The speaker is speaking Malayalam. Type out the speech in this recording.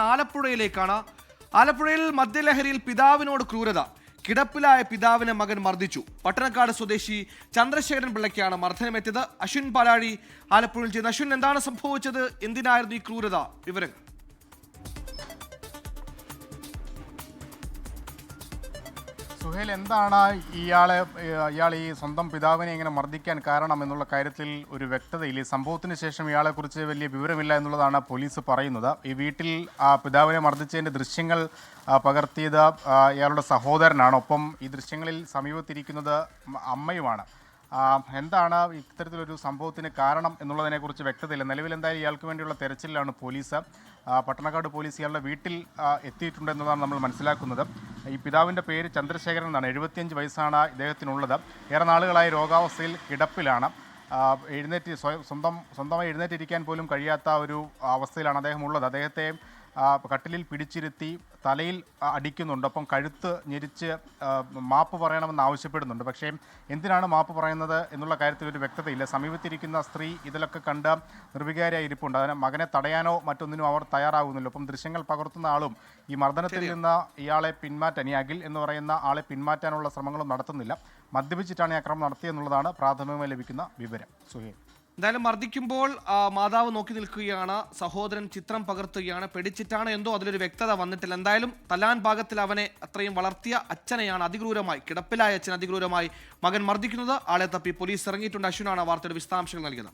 ആലപ്പുഴയിലേക്കാണ്. ആലപ്പുഴയിൽ മദ്യലഹരിയിൽ പിതാവിനോട് ക്രൂരത. കിടപ്പിലായ പിതാവിനെ മകൻ മർദ്ദിച്ചു. പട്ടണക്കാട് സ്വദേശി ചന്ദ്രശേഖരൻ പിള്ളയ്ക്കാണ് മർദ്ദനമെത്തിയത് അശ്വിൻ പാലാഴി ആലപ്പുഴയിൽ ചെയ്യുന്ന അശ്വിൻ എന്താണ് സംഭവിച്ചത്? എന്തിനായിരുന്നു ഈ ക്രൂരത? വിവരങ്ങൾ. സുഹേൽ എന്താണ് ഇയാളെ ഇയാൾ ഈ സ്വന്തം പിതാവിനെ ഇങ്ങനെ മർദ്ദിക്കാൻ കാരണം എന്നുള്ള കാര്യത്തിൽ ഒരു വ്യക്തതയില്ല. ഈ സംഭവത്തിന് ശേഷം ഇയാളെക്കുറിച്ച് വലിയ വിവരമില്ല എന്നുള്ളതാണ് പോലീസ് പറയുന്നത്. ഈ വീട്ടിൽ ആ പിതാവിനെ മർദ്ദിച്ചതിന്റെ ദൃശ്യങ്ങൾ പകർത്തിയത് ഇയാളുടെ സഹോദരനാണ്. ഒപ്പം ഈ ദൃശ്യങ്ങളിൽ സമീപത്തിരിക്കുന്നത് അമ്മയുമാണ്. എന്താണ് ഇത്തരത്തിലൊരു സംഭവത്തിന് കാരണം എന്നുള്ളതിനെക്കുറിച്ച് വ്യക്തതയില്ല. നിലവിൽ എന്തായാലും ഇയാൾക്ക് വേണ്ടിയുള്ള തെരച്ചിലാണ് പോലീസ്. പട്ടണക്കാട് പോലീസ് ഇയാളുടെ വീട്ടിൽ എത്തിയിട്ടുണ്ട് എന്നതാണ് നമ്മൾ മനസ്സിലാക്കുന്നത്. ഈ പിതാവിന്റെ പേര് ചന്ദ്രശേഖരൻ എന്നാണ്. എഴുപത്തിയഞ്ച് വയസ്സാണ് ഇദ്ദേഹത്തിനുള്ളത്. ഏറെ നാളുകളായി രോഗാവസ്ഥയിൽ കിടപ്പിലാണ്. എഴുന്നേറ്റ് സ്വന്തം സ്വന്തമായി എഴുന്നേറ്റിരിക്കാൻ പോലും കഴിയാത്ത ഒരു അവസ്ഥയിലാണ് അദ്ദേഹം ഉള്ളത്. അദ്ദേഹത്തെ കട്ടിലിൽ പിടിച്ചിരുത്തി തലയിൽ അടിക്കുന്നുണ്ട്. ഒപ്പം കഴുത്ത് ഞെരിച്ച് മാപ്പ് പറയണമെന്ന് ആവശ്യപ്പെടുന്നുണ്ട്. പക്ഷേ എന്തിനാണ് മാപ്പ് പറയുന്നത് എന്നുള്ള കാര്യത്തിൽ ഒരു വ്യക്തതയില്ല. സമീപത്തിരിക്കുന്ന സ്ത്രീ ഇതിലൊക്കെ കണ്ട് നിർവികാരിയായി ഇരിപ്പുണ്ട്. അതിന് മകനെ തടയാനോ മറ്റൊന്നിനും അവർ തയ്യാറാകുന്നില്ല ഒപ്പം ദൃശ്യങ്ങൾ പകർത്തുന്ന ആളും ഈ മർദ്ദനത്തിൽ നിന്ന് ഇയാളെ പിന്മാറ്റാൻ ഈ അഖിൽ എന്ന് പറയുന്ന ആളെ പിന്മാറ്റാനുള്ള ശ്രമങ്ങളും നടത്തുന്നില്ല. മദ്യപിച്ചിട്ടാണ് ഈ അക്രമം നടത്തിയെന്നുള്ളതാണ് പ്രാഥമികമായി ലഭിക്കുന്ന വിവരം. സുഹേൽ. എന്തായാലും മർദ്ദിക്കുമ്പോൾ മാതാവ് നോക്കി നിൽക്കുകയാണ് സഹോദരൻ ചിത്രം പകർത്തുകയാണ് പിടിച്ചിട്ടാണ് എന്തോ അതിലൊരു വ്യക്തത വന്നിട്ടില്ല. എന്തായാലും തലാൻ ഭാഗത്തിൽ അവനെ അത്രയും വളർത്തിയ അച്ഛനെയാണ് അതിക്രൂരമായി കിടപ്പിലായ അച്ഛൻ അതിക്രൂരമായി മകൻ മർദ്ദിക്കുന്നത്. ആളെ തപ്പി പോലീസ് ഇറങ്ങിയിട്ടുണ്ട്. അശ്വിനാണ് വാർത്തയുടെ വിശദാംശങ്ങൾ നൽകിയത്.